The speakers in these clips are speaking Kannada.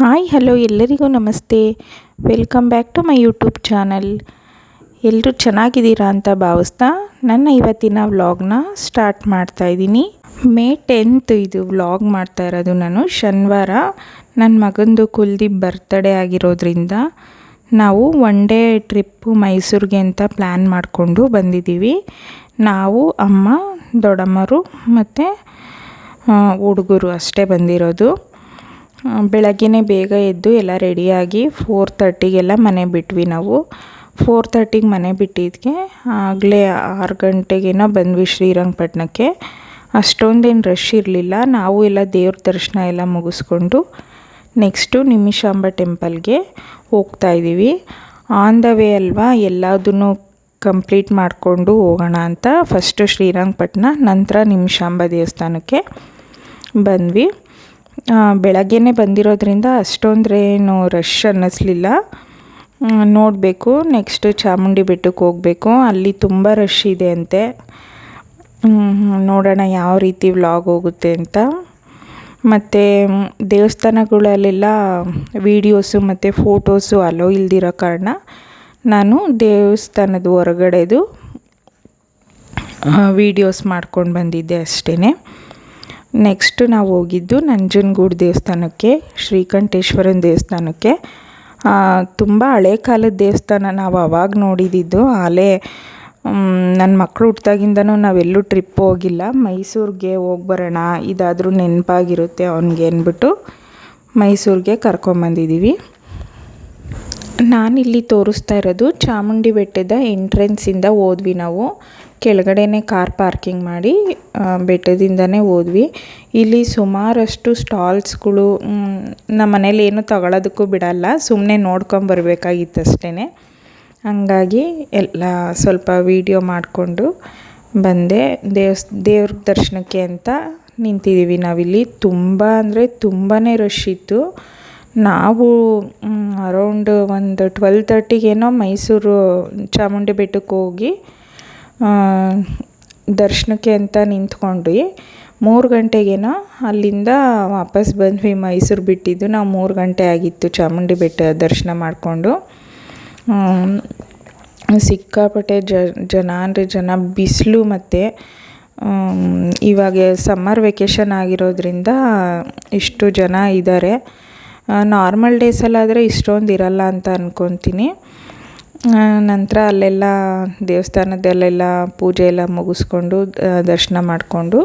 ಹಾಯ್, ಹಲೋ ಎಲ್ಲರಿಗೂ ನಮಸ್ತೆ. Welcome back to my YouTube channel. ಎಲ್ಲರೂ ಚೆನ್ನಾಗಿದ್ದೀರಾ ಅಂತ ಭಾವಿಸ್ತಾ ನನ್ನ ಇವತ್ತಿನ ವ್ಲಾಗ್ನ ಸ್ಟಾರ್ಟ್ ಮಾಡ್ತಾ ಇದ್ದೀನಿ. ಮೇ ಟೆಂತ್ ಇದು ವ್ಲಾಗ್ ಮಾಡ್ತಾ ಇರೋದು ನಾನು. ಶನಿವಾರ ನನ್ನ ಮಗಂದು ಕುಲ್ದೀಪ್ ಬರ್ತ್ಡೇ ಆಗಿರೋದ್ರಿಂದ ನಾವು ಒನ್ ಡೇ ಟ್ರಿಪ್ಪು ಮೈಸೂರಿಗೆ ಅಂತ ಪ್ಲ್ಯಾನ್ ಮಾಡಿಕೊಂಡು ಬಂದಿದ್ದೀವಿ. ನಾವು, ಅಮ್ಮ, ದೊಡ್ಡಮ್ಮರು ಮತ್ತು ಹುಡುಗರು ಅಷ್ಟೇ ಬಂದಿರೋದು. ಬೆಳಗ್ಗೆನೇ ಬೇಗ ಎದ್ದು ಎಲ್ಲ ರೆಡಿಯಾಗಿ ಫೋರ್ ತರ್ಟಿಗೆಲ್ಲ ಮನೆ ಬಿಟ್ವಿ ನಾವು. ಫೋರ್ ತರ್ಟಿಗೆ ಮನೆ ಬಿಟ್ಟಿದ್ದಕ್ಕೆ ಆಗಲೇ ಆರು ಗಂಟೆಗೇನೋ ಬಂದ್ವಿ ಶ್ರೀರಂಗಪಟ್ಟಣಕ್ಕೆ ಅಷ್ಟೊಂದೇನು ರಶ್ ಇರಲಿಲ್ಲ. ನಾವು ಎಲ್ಲ ದೇವ್ರ ದರ್ಶನ ಎಲ್ಲ ಮುಗಿಸ್ಕೊಂಡು ನೆಕ್ಸ್ಟು ನಿಮಿಷಾಂಬ ಟೆಂಪಲ್ಗೆ ಹೋಗ್ತಾ ಇದ್ದೀವಿ. ಆನ್ ದ ವೇ ಅಲ್ವಾ ಎಲ್ಲದನ್ನು ಕಂಪ್ಲೀಟ್ ಮಾಡಿಕೊಂಡು ಹೋಗೋಣ ಅಂತ ಫಸ್ಟು ಶ್ರೀರಂಗಪಟ್ಟಣ ನಂತರ ನಿಮಿಷಾಂಬ ದೇವಸ್ಥಾನಕ್ಕೆ ಬಂದ್ವಿ. ಬೆಳಗ್ಗೆನೇ ಬಂದಿರೋದ್ರಿಂದ ಅಷ್ಟೊಂದ್ರೇನು ರಶ್ ಅನ್ನಿಸ್ಲಿಲ್ಲ. ನೋಡಬೇಕು ನೆಕ್ಸ್ಟ್ ಚಾಮುಂಡಿ ಬೆಟ್ಟಕ್ಕೆ ಹೋಗಬೇಕು. ಅಲ್ಲಿ ತುಂಬ ರಶ್ ಇದೆ ಅಂತೆ. ನೋಡೋಣ ಯಾವ ರೀತಿ ವ್ಲಾಗ್ ಹೋಗುತ್ತೆ ಅಂತ. ಮತ್ತು, ದೇವಸ್ಥಾನಗಳಲ್ಲೆಲ್ಲ ವೀಡಿಯೋಸು ಮತ್ತು ಫೋಟೋಸು ಅಲೋ ಇಲ್ದಿರೋ ಕಾರಣ ನಾನು ದೇವಸ್ಥಾನದ ಹೊರಗಡೆದು ವೀಡಿಯೋಸ್ ಮಾಡ್ಕೊಂಡು ಬಂದಿದ್ದೆ ಅಷ್ಟೇ ನೆಕ್ಸ್ಟ್ ನಾವು ಹೋಗಿದ್ದು ನಂಜನಗೂಡು ದೇವಸ್ಥಾನಕ್ಕೆ, ಶ್ರೀಕಂಠೇಶ್ವರನ ದೇವಸ್ಥಾನಕ್ಕೆ. ತುಂಬ ಹಳೆ ಕಾಲದ ದೇವಸ್ಥಾನ ನಾವು ಅವಾಗ ನೋಡಿದ್ದು ಆಲೇ ನನ್ನ ಮಕ್ಕಳು ಹುಟ್ಟಿದಾಗಿಂದನೂ ನಾವೆಲ್ಲೂ ಟ್ರಿಪ್ ಹೋಗಿಲ್ಲ. ಮೈಸೂರಿಗೆ ಹೋಗಿ ಬರೋಣ, ಇದಾದರೂ ನೆನಪಾಗಿರುತ್ತೆ ಅವನಿಗೆ ಅಂದ್ಬಿಟ್ಟು ಮೈಸೂರಿಗೆ ಕರ್ಕೊಂಬಂದಿದ್ದೀವಿ ನಾನಿಲ್ಲಿ ತೋರಿಸ್ತಾ ಇರೋದು ಚಾಮುಂಡಿ ಬೆಟ್ಟದ ಎಂಟ್ರೆನ್ಸಿಂದ ಹೋದ್ವಿ ನಾವು. ಕೆಳಗಡೆನೇ ಕಾರ್ ಪಾರ್ಕಿಂಗ್ ಮಾಡಿ ಬೆಟ್ಟದಿಂದನೇ ಹೋದ್ವಿ. ಇಲ್ಲಿ ಸುಮಾರಷ್ಟು ಸ್ಟಾಲ್ಸ್ಗಳು ನಮ್ಮ ಮನೇಲಿ ಏನು ತಗೊಳ್ಳೋದಕ್ಕೂ ಬಿಡಲ್ಲ ಸುಮ್ಮನೆ ನೋಡ್ಕೊಂಬರ್ಬೇಕಾಗಿತ್ತು ಅಷ್ಟೇ ಹಂಗಾಗಿ ಎಲ್ಲ ಸ್ವಲ್ಪ ವೀಡಿಯೋ ಮಾಡಿಕೊಂಡು ಬಂದೆ. ದೇವಸ್, ದೇವ್ರ ದರ್ಶನಕ್ಕೆ ಅಂತ ನಿಂತಿದ್ದೀವಿ ನಾವಿಲ್ಲಿ. ತುಂಬ ಅಂದರೆ ತುಂಬಾ ರಶ್ ಇತ್ತು. ನಾವು ಅರೌಂಡ್ ಒಂದು ಟ್ವೆಲ್ ತರ್ಟಿಗೇನೋ ಮೈಸೂರು ಚಾಮುಂಡಿ ಬೆಟ್ಟಕ್ಕೆ ಹೋಗಿ ದರ್ಶನಕ್ಕೆ ಅಂತ ನಿಂತ್ಕೊಂಡ್ವಿ. ಮೂರು ಗಂಟೆಗೇನೋ ಅಲ್ಲಿಂದ ವಾಪಸ್ ಬಂದ್ವಿ. ಮೈಸೂರು ಬಿಟ್ಟಿದ್ದು ನಾವು ಮೂರು ಗಂಟೆ ಆಗಿತ್ತು ಚಾಮುಂಡಿ ಬೆಟ್ಟ ದರ್ಶನ ಮಾಡಿಕೊಂಡು. ಸಿಕ್ಕಾಪಟ್ಟೆ ಜನ ಅಂದರೆ ಜನ ಬಿಸಿಲು ಮತ್ತು ಇವಾಗ ಸಮ್ಮರ್ ವೆಕೇಷನ್ ಆಗಿರೋದ್ರಿಂದ ಇಷ್ಟು ಜನ ಇದ್ದಾರೆ ನಾರ್ಮಲ್ ಡೇಸಲ್ಲಾದರೆ ಇಷ್ಟೊಂದು ಇರಲ್ಲ ಅಂತ ಅಂದ್ಕೊತೀನಿ ನಂತರ ಅಲ್ಲೆಲ್ಲ ದೇವಸ್ಥಾನದಲ್ಲೆಲ್ಲ ಪೂಜೆ ಎಲ್ಲ ಮುಗಿಸ್ಕೊಂಡು ದರ್ಶನ ಮಾಡಿಕೊಂಡು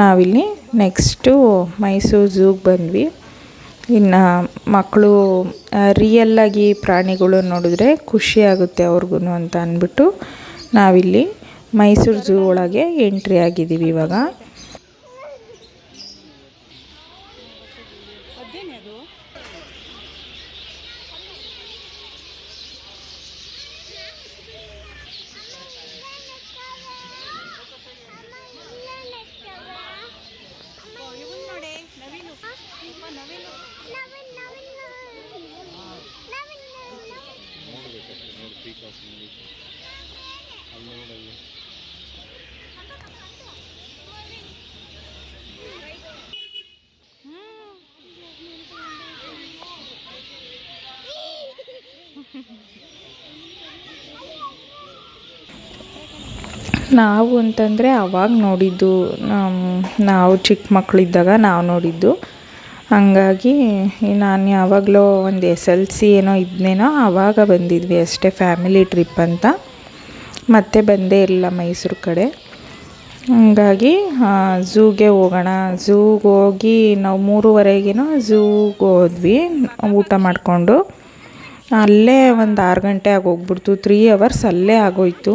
ನಾವಿಲ್ಲಿ ನೆಕ್ಸ್ಟು ಮೈಸೂರು ಝೂಗೆ ಬಂದ್ವಿ. ಇನ್ನು ಮಕ್ಕಳು ರಿಯಲ್ಲಾಗಿ ಪ್ರಾಣಿಗಳು ನೋಡಿದ್ರೆ ಖುಷಿ ಆಗುತ್ತೆ ಅವ್ರಿಗೂ ಅಂತ ಅಂದ್ಬಿಟ್ಟು ನಾವಿಲ್ಲಿ ಮೈಸೂರು ಝೂ ಒಳಗೆ ಎಂಟ್ರಿ ಆಗಿದ್ದೀವಿ ಇವಾಗ. ನಾವು ಅಂತಂದರೆ ಅವಾಗ ನೋಡಿದ್ದು ನಾವು ಚಿಕ್ಕ ಮಕ್ಕಳಿದ್ದಾಗ ನಾವು ನೋಡಿದ್ದು. ಹಾಗಾಗಿ ನಾನು ಯಾವಾಗಲೋ ಒಂದು ಎಸ್ ಎಲ್ ಸಿ ಏನೋ ಇದ್ನೇನೋ ಆವಾಗ ಬಂದಿದ್ವಿ ಅಷ್ಟೇ, ಫ್ಯಾಮಿಲಿ ಟ್ರಿಪ್ ಅಂತ. ಮತ್ತೆ ಬಂದೇ ಇಲ್ಲ ಮೈಸೂರು ಕಡೆ. ಹಂಗಾಗಿ ಝೂಗೆ ಹೋಗೋಣ. ಝೂಗೆ ಹೋಗಿ ನಾವು ಮೂರುವರೆಗೇನೋ ಝೂಗೆ ಹೋದ್ವಿ, ಊಟ ಮಾಡಿಕೊಂಡು. ಅಲ್ಲೇ ಒಂದು ಆರು ಗಂಟೆ ಆಗೋಗ್ಬಿಡ್ತು. ತ್ರೀ ಅವರ್ಸ್ ಅಲ್ಲೇ ಆಗೋಯ್ತು.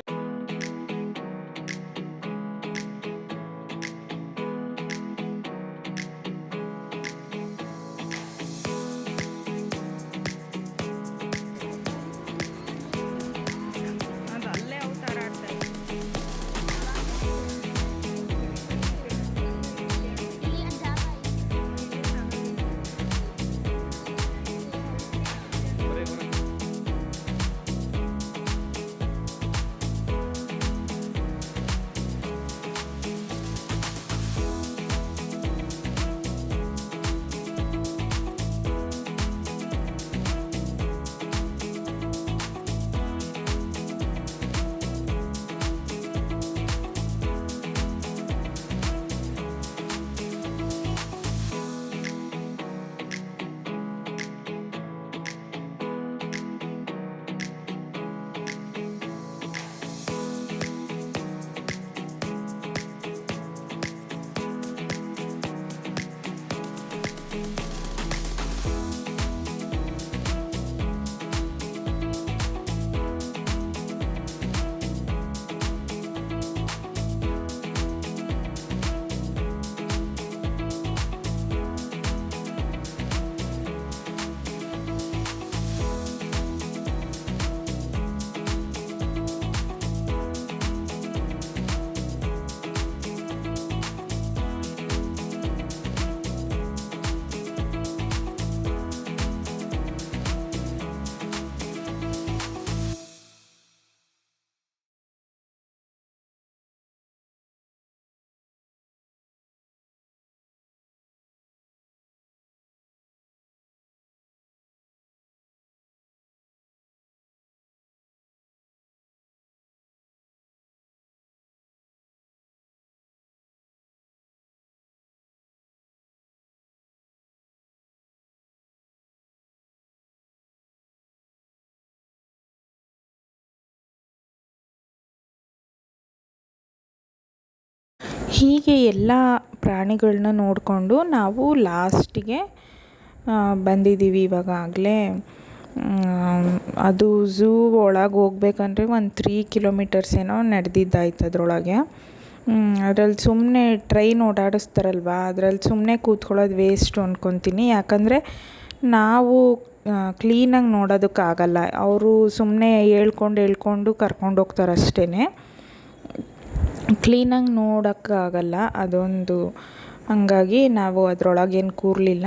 ಹೀಗೆ ಎಲ್ಲ ಪ್ರಾಣಿಗಳನ್ನ ನೋಡಿಕೊಂಡು ನಾವು ಲಾಸ್ಟಿಗೆ ಬಂದಿದ್ದೀವಿ ಇವಾಗಲೇ ಅದು ಝೂ ಒಳಗೆ ಹೋಗ್ಬೇಕಂದ್ರೆ ಒಂದು ತ್ರೀ ಕಿಲೋಮೀಟರ್ಸ್ ಏನೋ ನಡೆದಿದ್ದಾಯ್ತು ಅದರೊಳಗೆ. ಅದ್ರಲ್ಲಿ ಸುಮ್ಮನೆ ಟ್ರೈನ್ ಓಡಾಡಿಸ್ತಾರಲ್ವ ಅದ್ರಲ್ಲಿ ಸುಮ್ಮನೆ ಕೂತ್ಕೊಳ್ಳೋದು ವೇಸ್ಟು ಅಂದ್ಕೊತೀನಿ ಯಾಕಂದರೆ ನಾವು ಕ್ಲೀನಾಗಿ ನೋಡೋದಕ್ಕಾಗಲ್ಲ. ಅವರು ಸುಮ್ಮನೆ ಹೇಳ್ಕೊಂಡು ಹೇಳ್ಕೊಂಡು ಕರ್ಕೊಂಡು ಹೋಗ್ತಾರೆ ಅಷ್ಟೇ ಕ್ಲೀನಾಗಿ ನೋಡೋಕ್ಕಾಗಲ್ಲ, ಅದೊಂದು ಹಾಗಾಗಿ ನಾವು ಅದರೊಳಗೇನು ಕೂರಲಿಲ್ಲ.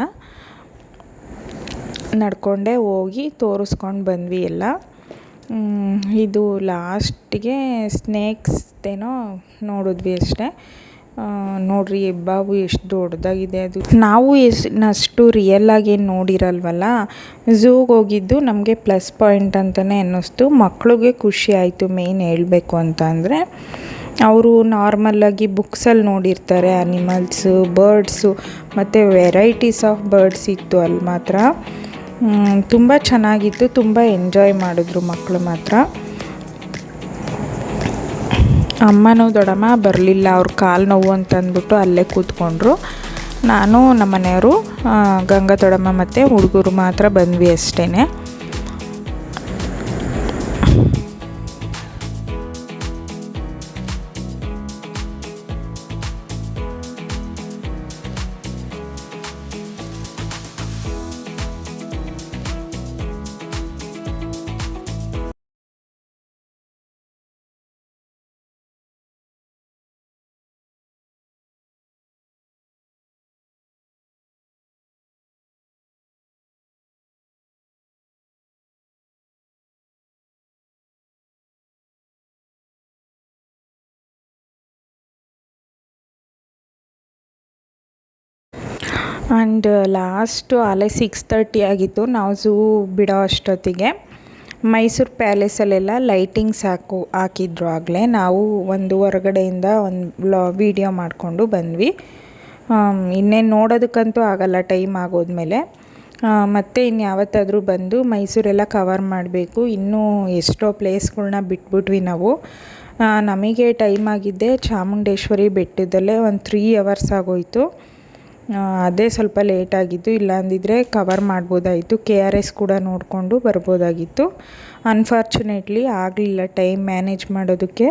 ನಡ್ಕೊಂಡೇ ಹೋಗಿ ತೋರಿಸ್ಕೊಂಡು ಬಂದ್ವಿ ಎಲ್ಲ. ಇದು ಲಾಸ್ಟಿಗೆ ಸ್ನೇಕ್ಸ್ದೇನೋ ನೋಡಿದ್ವಿ ಅಷ್ಟೇ. ನೋಡ್ರಿ ಹೆಬ್ಬಾವು ಎಷ್ಟು ದೊಡ್ಡದಾಗಿದೆ ಅದು. ನಾವು ಎಷ್ಟು ರಿಯಲ್ಲಾಗಿ ಏನು ನೋಡಿರಲ್ವಲ್ಲ, ಝೂಗೆ ಹೋಗಿದ್ದು ನಮಗೆ ಪ್ಲಸ್ ಪಾಯಿಂಟ್ ಅಂತಲೇ ಅನ್ನಿಸ್ತು. ಮಕ್ಳಿಗೆ ಖುಷಿ ಆಯಿತು ಮೇಯ್ನ್ ಹೇಳಬೇಕು ಅಂತ ಅಂದರೆ. ಅವರು ನಾರ್ಮಲ್ಲಾಗಿ ಬುಕ್ಸಲ್ಲಿ ನೋಡಿರ್ತಾರೆ ಅನಿಮಲ್ಸು ಬರ್ಡ್ಸು ಮತ್ತು ವೆರೈಟೀಸ್ ಆಫ್ ಬರ್ಡ್ಸ್ ಇತ್ತು ಅಲ್ಲಿ ಮಾತ್ರ. ತುಂಬ ಚೆನ್ನಾಗಿತ್ತು, ತುಂಬ ಎಂಜಾಯ್ ಮಾಡಿದ್ರು ಮಕ್ಕಳು ಮಾತ್ರ. ಅಮ್ಮನೂ ದೊಡಮ್ಮ ಬರಲಿಲ್ಲ, ಅವ್ರ ಕಾಲು ನೋವು ಅಂತ ಅಂದ್ಬಿಟ್ಟು ಅಲ್ಲೇ ಕೂತ್ಕೊಂಡ್ರು. ನಾನು ನಮ್ಮ ಮನೆಯವರು ಗಂಗಾ ದೊಡಮ್ಮ ಮತ್ತು ಹುಡುಗರು ಮಾತ್ರ ಬಂದ್ವಿ ಅಷ್ಟೇ ಆ್ಯಂಡ್ ಲಾಸ್ಟು ಅಲ್ಲೇ ಸಿಕ್ಸ್ ತರ್ಟಿ ಆಗಿತ್ತು. ನಾವು ಝೂ ಬಿಡೋ ಅಷ್ಟೊತ್ತಿಗೆ. ಮೈಸೂರು ಪ್ಯಾಲೇಸಲ್ಲೆಲ್ಲ ಲೈಟಿಂಗ್ಸ್ ಹಾಕು, ಹಾಕಿದ್ರು ಆಗಲೇ. ನಾವು ಒಂದು ಹೊರಗಡೆಯಿಂದ ಒಂದು ಲಾ ವೀಡಿಯೋ ಮಾಡಿಕೊಂಡು ಬಂದ್ವಿ. ಇನ್ನೇನು ನೋಡೋದಕ್ಕಂತೂ ಆಗಲ್ಲ ಟೈಮ್ ಆಗೋದ್ಮೇಲೆ. ಮತ್ತೆ ಇನ್ಯಾವತ್ತಾದರೂ ಬಂದು ಮೈಸೂರೆಲ್ಲ ಕವರ್ ಮಾಡಬೇಕು. ಇನ್ನೂ ಎಷ್ಟೋ ಪ್ಲೇಸ್ಗಳನ್ನ ಬಿಟ್ಬಿಟ್ವಿ ನಾವು. ನಮಗೆ ಟೈಮ್ ಆಗಿದ್ದೆ ಚಾಮುಂಡೇಶ್ವರಿ ಬೆಟ್ಟದಲ್ಲೇ ಒಂದು ತ್ರೀ ಅವರ್ಸ್ ಆಗೋಯಿತು. ಅದೇ ಸ್ವಲ್ಪ ಲೇಟ್ ಆಗಿದ್ದು ಇಲ್ಲ ಅಂದಿದ್ರೆ ಕವರ್ ಮಾಡ್ಬೋದಾಗಿತ್ತು ಕೆ ಆರ್ ಎಸ್ ಕೂಡ ನೋಡಿಕೊಂಡು ಬರ್ಬೋದಾಗಿತ್ತು. ಅನ್ಫಾರ್ಚುನೇಟ್ಲಿ ಆಗಲಿಲ್ಲ ಟೈಮ್ ಮ್ಯಾನೇಜ್ ಮಾಡೋದಕ್ಕೆ.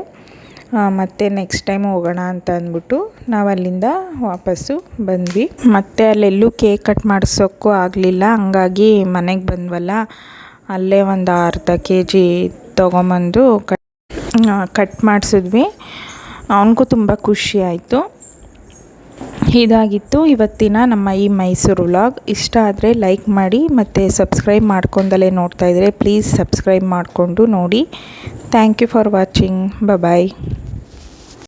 ಮತ್ತು ನೆಕ್ಸ್ಟ್ ಟೈಮ್ ಹೋಗೋಣ ಅಂತ ಅಂದ್ಬಿಟ್ಟು ನಾವು ಅಲ್ಲಿಂದ ವಾಪಸ್ಸು ಬಂದ್ವಿ. ಮತ್ತು ಅಲ್ಲೆಲ್ಲೂ ಕೇಕ್ ಕಟ್ ಮಾಡಿಸೋಕ್ಕೂ ಆಗಲಿಲ್ಲ. ಹಂಗಾಗಿ ಮನೆಗೆ ಬಂದ್ವಲ್ಲ, ಅಲ್ಲೇ ಒಂದು ಅರ್ಧ ಕೆ ಜಿ ತೊಗೊಂಬಂದು ಕಟ್ ಕಟ್ ಮಾಡಿಸಿದ್ವಿ. ಅವನಿಗೂ ತುಂಬ ಖುಷಿ ಆಯಿತು. ಇದಾಗಿತ್ತು. ಇವತ್ತಿನ ನಮ್ಮ ಈ ಮೈಸೂರು ವ್ಲಾಗ್. ಇಷ್ಟ ಆದರೆ ಲೈಕ್ ಮಾಡಿ ಮತ್ತು ಸಬ್ಸ್ಕ್ರೈಬ್ ಮಾಡ್ಕೊಂಡಲೇ ಇದ್ದರೆ ಪ್ಲೀಸ್ ಸಬ್ಸ್ಕ್ರೈಬ್ ಮಾಡಿಕೊಂಡು ನೋಡಿ. Thank you for watching. Bye